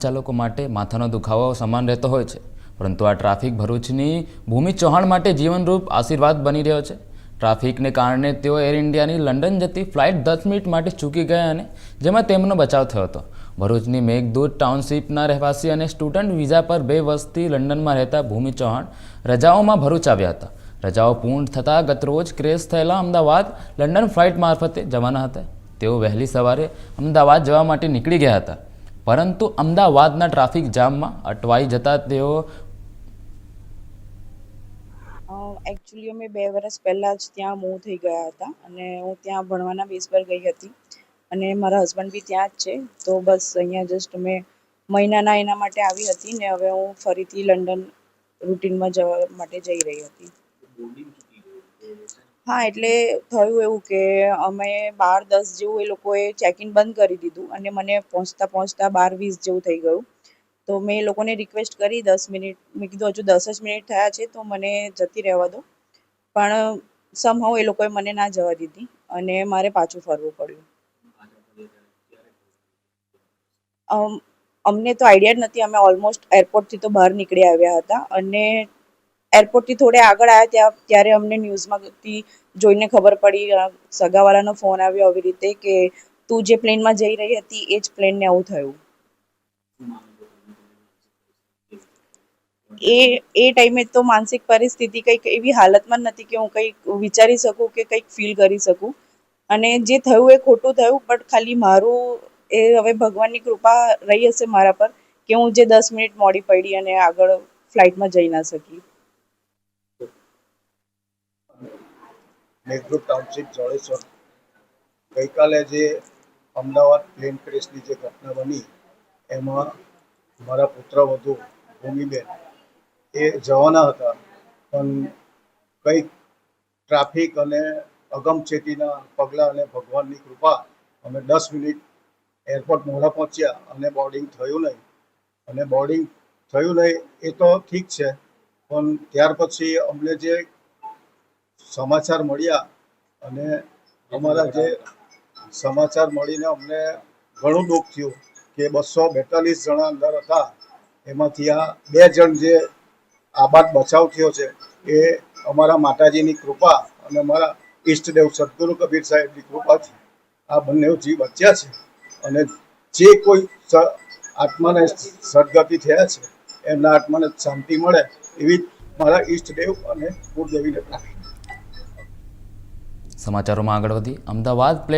ચાલકો માટે માથાનો દુખાવો સમાન રહેતો હોય છે. પરંતુ આ ટ્રાફિક ભરૂચની ભૂમિ ચૌહાણ માટે જીવનરૂપ આશીર્વાદ બની રહ્યો છે. ટ્રાફિકને કારણે તેઓ એર ઇન્ડિયાની લંડન જતી ફ્લાઇટ દસ મિનિટ માટે ચૂકી ગયા અને જેમાં તેમનો બચાવ થયો હતો. ભરૂચની મેઘદૂત ટાઉનશીપના રહેવાસી અને સ્ટુડન્ટ વિઝા પર બે વર્ષથી લંડનમાં રહેતા ભૂમિ ચૌહાણ રજાઓમાં ભરૂચ આવ્યા હતા. રજાઓ પૂર્ણ થતાં ગતરોજ ક્રેશ થયેલા અમદાવાદ લંડન ફ્લાઇટ મારફતે જવાના હતા. તેઓ વહેલી સવારે અમદાવાદ જવા માટે નીકળી ગયા હતા. પરંતુ અમદાવાદના ટ્રાફિક જામમાં અટવાઈ જતા તેઓ એકચ્યુઅલી અમે બે વર્ષ પહેલાં જ ત્યાં મૂવ થઈ ગયા હતા અને હું ત્યાં ભણવાના બેસ પર ગઈ હતી. અને મારા હસબન્ડ બી ત્યાં જ છે. તો બસ અહીંયા જસ્ટ મેં મહિનાના એના માટે આવી હતી ને હવે હું ફરીથી લંડન રૂટીનમાં જવા માટે જઈ રહી હતી. હા એટલે થયું એવું કે અમે બાર દસ જેવું એ લોકોએ ચેક ઇન બંધ કરી દીધું અને મને પહોંચતા પહોંચતા બાર વીસ જેવું થઈ ગયું. તો મેં એ લોકોને રિક્વેસ્ટ કરી દસ મિનિટ મેં કીધું હજુ દસ જ મિનિટ થયા છે તો મને જતી રહેવા દો. પણ સમહાવ એ લોકોએ મને ના જવા દીધી અને મારે પાછું ફરવું પડ્યું. અમ, અમને તો આઈડિયા જ નથી અમે ઓલમોસ્ટ એરપોર્ટથી તો બહાર નીકળી આવ્યા હતા અને એરપોર્ટથી થોડે આગળ આવ્યા ત્યાં, ત્યારે અમને ન્યૂઝમાંથી જોઈને ખબર પડી સગાવાળાનો ફોન આવ્યો આવી રીતે કે તું જે પ્લેનમાં જઈ રહી હતી એ જ પ્લેનને આવું થયું. એ એ ટાઈમે તો માનસિક પરિસ્થિતિ કંઈક એવી હાલતમાં નથી કે હું કંઈક વિચારી શકું કે કંઈક ફીલ કરી શકું. અને જે થયું એ ખોટું થયું બટ ખાલી મારું એ હવે ભગવાનની કૃપા રહી હશે મારા પર કે હું જે દસ મિનિટ મોડી પડી અને આગળ ફ્લાઇટમાં જઈ ના શકી. મેઘદૂત ટાઉનશીપ જડેશ્વર ગઈકાલે જે અમદાવાદ પ્લેન ક્રેશની જે ઘટના બની, એમાં મારા પુત્રવધુ ભૂમિબેન, એ જવાના હતા. પણ કંઈક ટ્રાફિક અને અગમચેતીના પગલાં અને ભગવાનની કૃપા, અમે દસ મિનિટ એરપોર્ટ મોડા પહોંચ્યા અને બોર્ડિંગ થયું નહીં. અને બોર્ડિંગ થયું નહીં એ તો ઠીક છે, પણ ત્યાર પછી અમને જે સમાચાર મળ્યા અને અમારા જે સમાચાર મળીને અમને ઘણું દુઃખ થયું કે બસો બેતાલીસ જણા અંદર હતા. એમાંથી આ બે જણ જે આબાદ બચાવ થયો છે એ અમારા માતાજીની કૃપા અને અમારા ઈષ્ટદેવ સદગુરુ કબીર સાહેબની કૃપાથી આ બંને જીવ બચ્યા છે. અને જે કોઈ આત્માને સદગતિ થયા છે, એમના આત્માને શાંતિ મળે એવી મારા ઈષ્ટદેવ અને કુળદેવીને પ્રાર્થના સમાચારોમાં આગળ વધી. અમદાવાદ પ્લેન